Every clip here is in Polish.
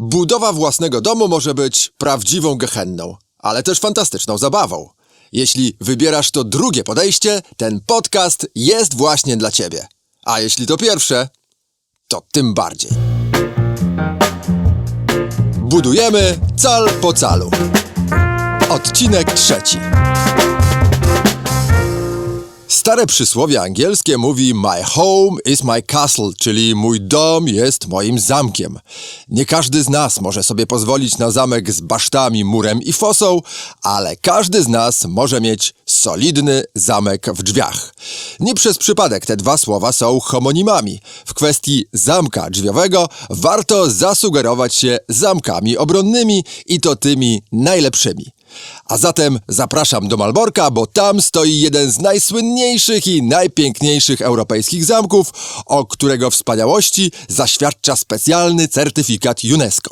Budowa własnego domu może być prawdziwą gehenną, ale też fantastyczną zabawą. Jeśli wybierasz to drugie podejście, ten podcast jest właśnie dla ciebie. A jeśli to pierwsze, to tym bardziej. Budujemy cal po calu. Odcinek trzeci. Stare przysłowie angielskie mówi My home is my castle, czyli mój dom jest moim zamkiem. Nie każdy z nas może sobie pozwolić na zamek z basztami, murem i fosą, ale każdy z nas może mieć solidny zamek w drzwiach. Nie przez przypadek te dwa słowa są homonimami. W kwestii zamka drzwiowego warto zasugerować się zamkami obronnymi i to tymi najlepszymi. A zatem zapraszam do Malborka, bo tam stoi jeden z najsłynniejszych i najpiękniejszych europejskich zamków, o którego wspaniałości zaświadcza specjalny certyfikat UNESCO.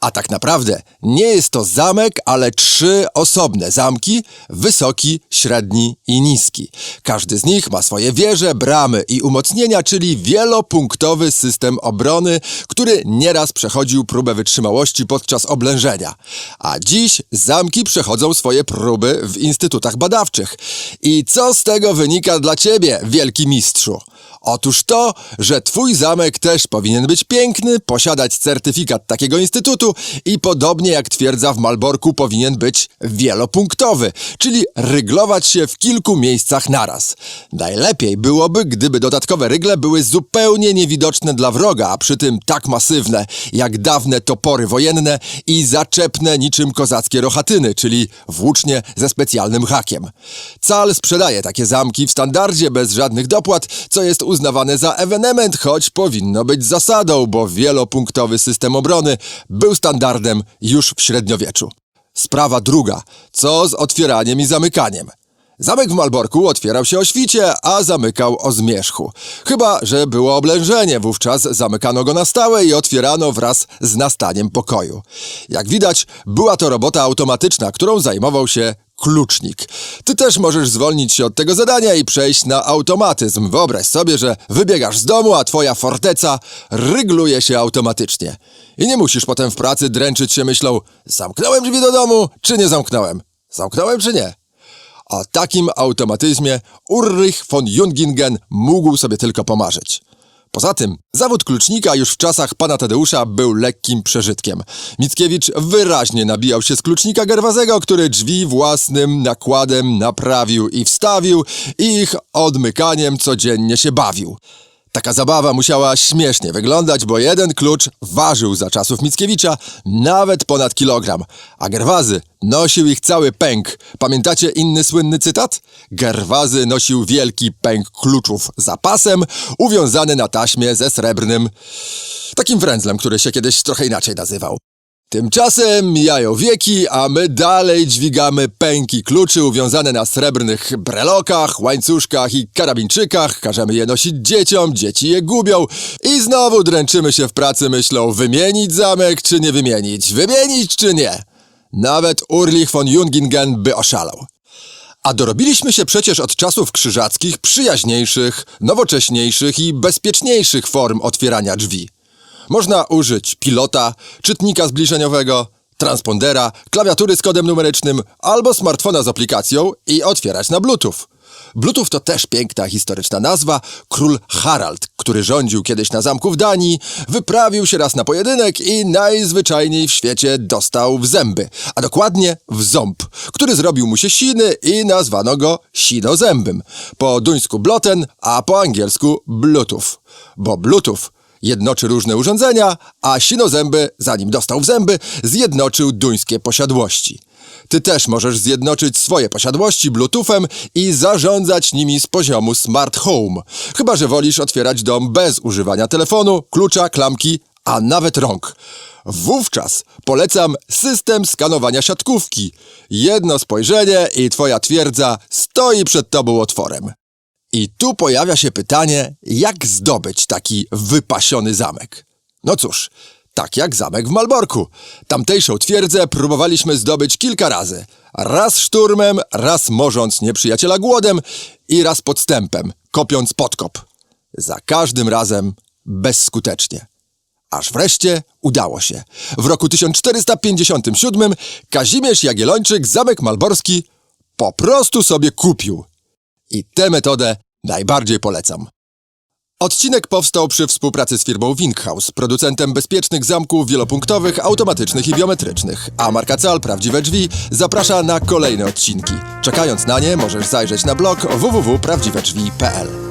A tak naprawdę nie jest to zamek, ale trzy osobne zamki, wysoki, średni i niski. Każdy z nich ma swoje wieże, bramy i umocnienia, czyli wielopunktowy system obrony, który nieraz przechodził próbę wytrzymałości podczas oblężenia. A dziś zamki przechodzą swoje próby w instytutach badawczych. I co z tego wynika dla ciebie, wielki mistrzu? Otóż to, że twój zamek też powinien być piękny, posiadać certyfikat takiego instytutu i podobnie jak twierdza w Malborku powinien być wielopunktowy, czyli ryglować się w kilku miejscach naraz. Najlepiej byłoby, gdyby dodatkowe rygle były zupełnie niewidoczne dla wroga, a przy tym tak masywne, jak dawne topory wojenne i zaczepne niczym kozackie rochatyny, czyli włócznie ze specjalnym hakiem. Cal sprzedaje takie zamki w standardzie bez żadnych dopłat, co jest uznawane za ewenement, choć powinno być zasadą, bo wielopunktowy system obrony był standardem już w średniowieczu. Sprawa druga. Co z otwieraniem i zamykaniem? Zamek w Malborku otwierał się o świcie, a zamykał o zmierzchu. Chyba, że było oblężenie, wówczas zamykano go na stałe i otwierano wraz z nastaniem pokoju. Jak widać, była to robota automatyczna, którą zajmował się klucznik. Ty też możesz zwolnić się od tego zadania i przejść na automatyzm. Wyobraź sobie, że wybiegasz z domu, a twoja forteca rygluje się automatycznie. I nie musisz potem w pracy dręczyć się myślą, zamknąłem drzwi do domu, czy nie zamknąłem? Zamknąłem, czy nie? O takim automatyzmie Ulrich von Jungingen mógł sobie tylko pomarzyć. Poza tym, zawód klucznika już w czasach pana Tadeusza był lekkim przeżytkiem. Mickiewicz wyraźnie nabijał się z klucznika Gerwazego, który drzwi własnym nakładem naprawił i wstawił i ich odmykaniem codziennie się bawił. Taka zabawa musiała śmiesznie wyglądać, bo jeden klucz ważył za czasów Mickiewicza nawet ponad kilogram, a Gerwazy nosił ich cały pęk. Pamiętacie inny słynny cytat? Gerwazy nosił wielki pęk kluczów za pasem, uwiązany na taśmie ze srebrnym, takim wrędzlem, który się kiedyś trochę inaczej nazywał. Tymczasem mijają wieki, a my dalej dźwigamy pęki kluczy uwiązane na srebrnych brelokach, łańcuszkach i karabinczykach, każemy je nosić dzieciom, dzieci je gubią i znowu dręczymy się w pracy myślą wymienić zamek czy nie wymienić, wymienić czy nie. Nawet Urlich von Jungingen by oszalał. A dorobiliśmy się przecież od czasów krzyżackich przyjaźniejszych, nowocześniejszych i bezpieczniejszych form otwierania drzwi. Można użyć pilota, czytnika zbliżeniowego, transpondera, klawiatury z kodem numerycznym albo smartfona z aplikacją i otwierać na Bluetooth. Bluetooth to też piękna historyczna nazwa. Król Harald, który rządził kiedyś na zamku w Danii, wyprawił się raz na pojedynek i najzwyczajniej w świecie dostał w zęby, a dokładnie w ząb, który zrobił mu się siny i nazwano go sinozębym. Po duńsku bloten, a po angielsku Bluetooth. Bo Bluetooth jednoczy różne urządzenia, a sinozęby, zanim dostał w zęby, zjednoczył duńskie posiadłości. Ty też możesz zjednoczyć swoje posiadłości Bluetoothem i zarządzać nimi z poziomu Smart Home. Chyba, że wolisz otwierać dom bez używania telefonu, klucza, klamki, a nawet rąk. Wówczas polecam system skanowania siatkówki. Jedno spojrzenie i twoja twierdza stoi przed tobą otworem. I tu pojawia się pytanie, jak zdobyć taki wypasiony zamek? No cóż, tak jak zamek w Malborku. Tamtejszą twierdzę próbowaliśmy zdobyć kilka razy. Raz szturmem, raz morząc nieprzyjaciela głodem i raz podstępem, kopiąc podkop. Za każdym razem bezskutecznie. Aż wreszcie udało się. W roku 1457 Kazimierz Jagiellończyk Zamek Malborski po prostu sobie kupił. I tę metodę najbardziej polecam. Odcinek powstał przy współpracy z firmą Winkhaus, producentem bezpiecznych zamków wielopunktowych, automatycznych i biometrycznych, a marka Cal Prawdziwe Drzwi zaprasza na kolejne odcinki. Czekając na nie możesz zajrzeć na blog www.prawdziwedrzwi.pl